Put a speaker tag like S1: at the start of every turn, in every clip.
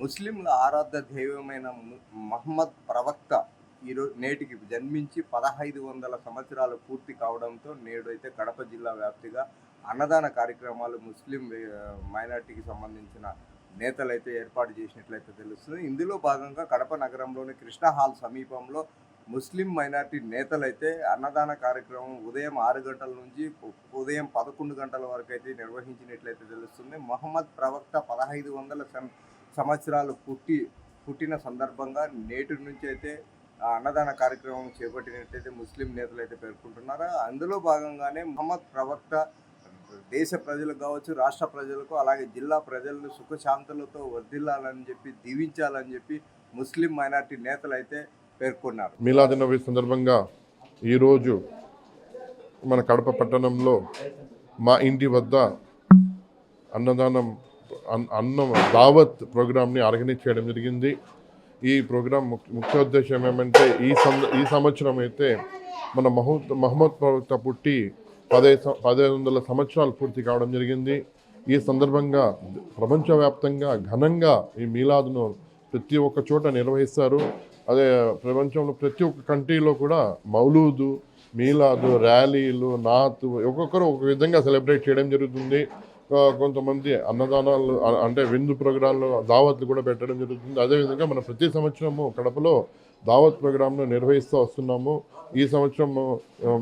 S1: ముస్లింల ఆరాధ్య దైవమైన మహమ్మద్ ప్రవక్త ఈరోజు నేటికి జన్మించి పదహైదు వందల సంవత్సరాలు పూర్తి కావడంతో నేడు అయితే కడప జిల్లా వ్యాప్తిగా అన్నదాన కార్యక్రమాలు ముస్లిం మైనార్టీకి సంబంధించిన నేతలు అయితే ఏర్పాటు చేసినట్లయితే తెలుస్తుంది. ఇందులో భాగంగా కడప నగరంలోని కృష్ణ హాల్ సమీపంలో ముస్లిం మైనార్టీ నేతలైతే అన్నదాన కార్యక్రమం ఉదయం ఆరు గంటల నుంచి ఉదయం పదకొండు గంటల వరకు అయితే నిర్వహించినట్లయితే తెలుస్తుంది. మహమ్మద్ ప్రవక్త పదహైదు వందల సంవత్సరాలు పుట్టి పుట్టిన సందర్భంగా నేటి నుంచి అయితే ఆ అన్నదాన కార్యక్రమం చేపట్టినట్టయితే ముస్లిం నేతలు అయితే పేర్కొంటున్నారు? అందులో భాగంగానే మహమ్మద్ ప్రవక్త దేశ ప్రజలకు కావచ్చు రాష్ట్ర ప్రజలకు అలాగే జిల్లా ప్రజలను సుఖశాంతులతో వర్ధిల్లాలని చెప్పి దీవించాలని చెప్పి ముస్లిం మైనార్టీ నేతలు అయితే పేర్కొన్నారు.
S2: మీలాది నబీ సందర్భంగా ఈరోజు మన కడప పట్టణంలో మా ఇంటి వద్ద అన్నదానం అన్నం దావత్ ప్రోగ్రామ్ని ఆర్గనైజ్ చేయడం జరిగింది. ఈ ప్రోగ్రాం ముఖ్య ముఖ్య ఉద్దేశం ఏమంటే ఈ ఈ సంవత్సరం అయితే మన మహూ మహమ్మద్ ప్రవక్త పుట్టి పదహైదు సం- పదహైదు వందల సంవత్సరాలు పూర్తి కావడం జరిగింది. ఈ సందర్భంగా ప్రపంచవ్యాప్తంగా ఘనంగా ఈ మీలాదును ప్రతి ఒక్క చోట నిర్వహిస్తారు. అదే ప్రపంచంలో ప్రతి ఒక్క కంట్రీలో కూడా మౌలూదు మీలాదు ర్యాలీలు నాతు ఒక్కొక్కరు ఒక విధంగా సెలబ్రేట్ చేయడం జరుగుతుంది. కొంతమంది అన్నదానాలు అంటే విందు ప్రోగ్రాంలు దావత్లు కూడా పెట్టడం జరుగుతుంది. అదేవిధంగా మనం ప్రతి సంవత్సరము కడపలో దావత్ ప్రోగ్రాంను నిర్వహిస్తూ వస్తున్నాము. ఈ సంవత్సరం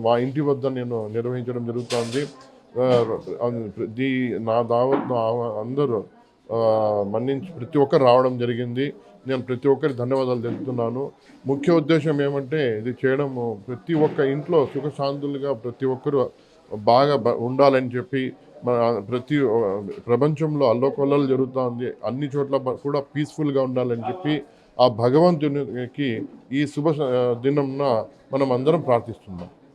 S2: మా ఇంటి వద్ద నేను నిర్వహించడం జరుగుతుంది. దీ నా దావత్ను అందరూ మన్నించి ప్రతి ఒక్కరు రావడం జరిగింది. నేను ప్రతి ఒక్కరికి ధన్యవాదాలు తెలుపుతున్నాను. ముఖ్య ఉద్దేశం ఏమంటే ఇది చేయడము ప్రతి ఒక్క ఇంట్లో సుఖశాంతులుగా ప్రతి ఒక్కరు బాగా ఉండాలని చెప్పి ప్రతి ప్రపంచంలో అల్లోకొల్లలు జరుగుతుంది. అన్ని చోట్ల కూడా పీస్ఫుల్గా ఉండాలని చెప్పి ఆ భగవంతునికి ఈ శుభ దినంన మనం అందరం ప్రార్థిస్తున్నాం.